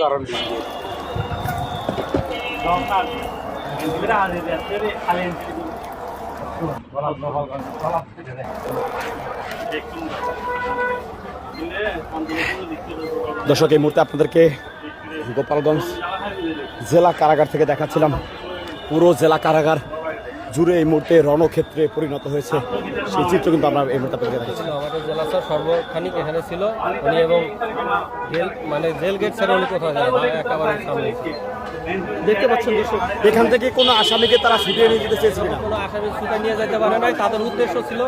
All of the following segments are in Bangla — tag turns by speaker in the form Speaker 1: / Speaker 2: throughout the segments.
Speaker 1: গরম দিচ্ছে
Speaker 2: দর্শক এই মুহূর্তে আপনাদেরকে গোপালগঞ্জ জেলা কারাগার থেকে দেখাচ্ছিলাম। পুরো জেলা কারাগার জুড়ে এই মুহূর্তে রণক্ষেত্রে পরিণত হয়েছে। সেই চিত্র কিন্তু আমরা এই মুহূর্তে
Speaker 3: আমাদের জেলা স্যার সর্বখানিক এখানে ছিল। উনি এবং জেল মানে জেল গেট স্যার উনি কোথাও যায় একেবারে সামনে
Speaker 2: দেখতে পাচ্ছেন এখান থেকে কোনো আসামিকে তারা ছুটিয়ে নিয়ে যেতে চেয়েছিল
Speaker 3: কোনো? আসামি ছুটে নিয়ে যেতে পারে নাই তাদের উদ্দেশ্য ছিল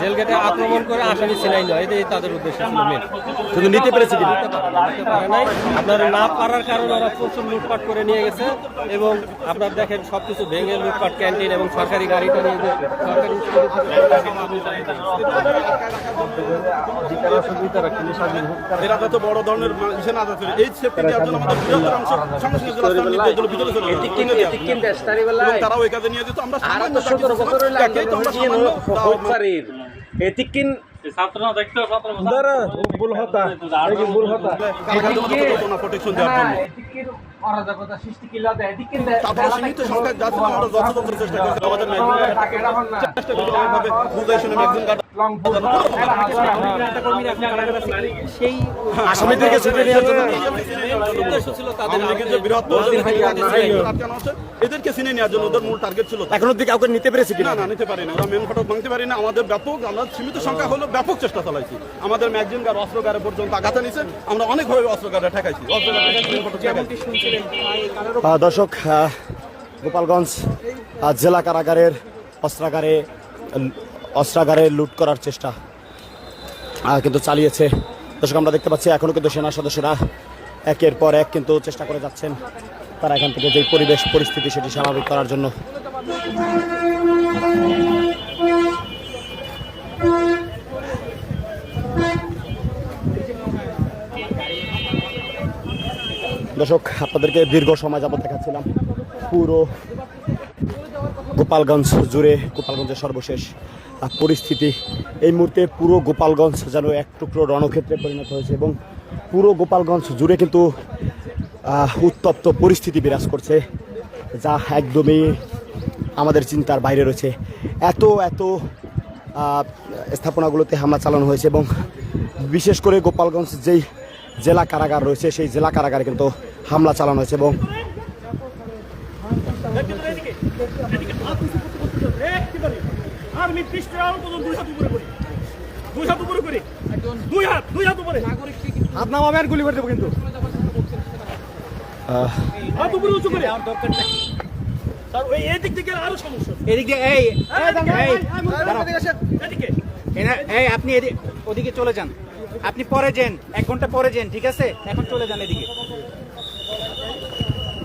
Speaker 3: জেল গেটে আক্রমণ করে আসামি ছিনাই নয় এটাই তাদের উদ্দেশ্য ছিল মেন
Speaker 2: শুধু নিতে পেরেছে কিনা?
Speaker 3: নিতে পারে নাই আপনার না পারার কারণে ওরা প্রচুর লুটপাট করে নিয়ে গেছে এবং আপনার দেখেন সব কিছু ভেঙে লুটপাট ক্যান্টিন এবং সরকারি গাড়িটা নিয়ে সরকারি
Speaker 4: এরা যত বড় ধরনের এই সেফটি দেওয়ার জন্য আমাদের বৃহত্তর অংশ সঙ্গে তারাও এই কাজে নিয়ে যেত আমরা যথাযথ চেষ্টা করেছি চেষ্টা করি
Speaker 2: আসামিদেরকে নেওয়ার জন্য।
Speaker 4: এদেরকে চিনে নেওয়ার জন্য ওদের মূল টার্গেট ছিল
Speaker 2: এখন অব্দি কাউকে নিতে পেরেছে
Speaker 4: না না নিতে পারি না ওরা মেন ফটক ভাঙতে পারি না আমাদের ব্যাপক আমরা সীমিত সংখ্যা হলো ব্যাপক চেষ্টা চালাইছি। আমাদের ম্যাগজিন গার অস্ত্রগারে পর্যন্ত আঘাত নিছে আমরা অনেকভাবে অস্ত্রগারে ঠেকাইছি।
Speaker 2: দর্শক গোপালগঞ্জ জেলা কারাগারের অস্ত্রাগারে অস্ত্রাগারে লুট করার চেষ্টা কিন্তু চালিয়েছে। দর্শক, আমরা দেখতে পাচ্ছি এখনও কিন্তু সেনা সদস্যরা একের পর এক কিন্তু চেষ্টা করে যাচ্ছেন। তারা এখান থেকে যে পরিবেশ, পরিস্থিতি সেটি স্বাভাবিক করার জন্য। দর্শক, আপনাদেরকে দীর্ঘ সময় যাবত দেখাচ্ছিলাম পুরো গোপালগঞ্জ জুড়ে, গোপালগঞ্জের সর্বশেষ পরিস্থিতি। এই মুহূর্তে পুরো গোপালগঞ্জ যেন এক টুকরো রণক্ষেত্রে পরিণত হয়েছে এবং পুরো গোপালগঞ্জ জুড়ে কিন্তু উত্তপ্ত পরিস্থিতি বিরাজ করছে, যা একদমই আমাদের চিন্তার বাইরে রয়েছে। এত এত স্থাপনাগুলোতে হামলা চালানো হয়েছে এবং বিশেষ করে গোপালগঞ্জ যেই জেলা কারাগার রয়েছে, সেই জেলা কারাগারে কিন্তু হামলা চালানো হয়েছে এবং
Speaker 5: আমি পৃষ্ঠের আরও পর্যন্ত দুই হাত উপরে করি। দুই হাত উপরে করি। দুই হাত দুই হাত উপরে।
Speaker 2: হাত নামাবে আর গুলি করে দেবো কিন্তু।
Speaker 5: হাত উপরে উঁচু করে। আর দরকার নেই স্যার ওই এদিক থেকে আরও সমস্যা
Speaker 6: এদিক দিয়ে এই
Speaker 5: এদিকে
Speaker 6: এই আপনি ওদিকে চলে যান। আপনি পরে যান এক ঘণ্টা পরে যান ঠিক আছে? এখন চলে যান এদিকে।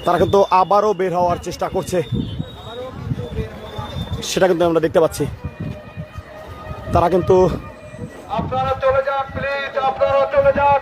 Speaker 2: তারা কিন্তু আবারও বের হওয়ার চেষ্টা করছে। সেটা কিন্তু আমরা দেখতে পাচ্ছি। তারা কিন্তু
Speaker 7: আপনারা চলে যান প্লিজ আপনারা চলে যান।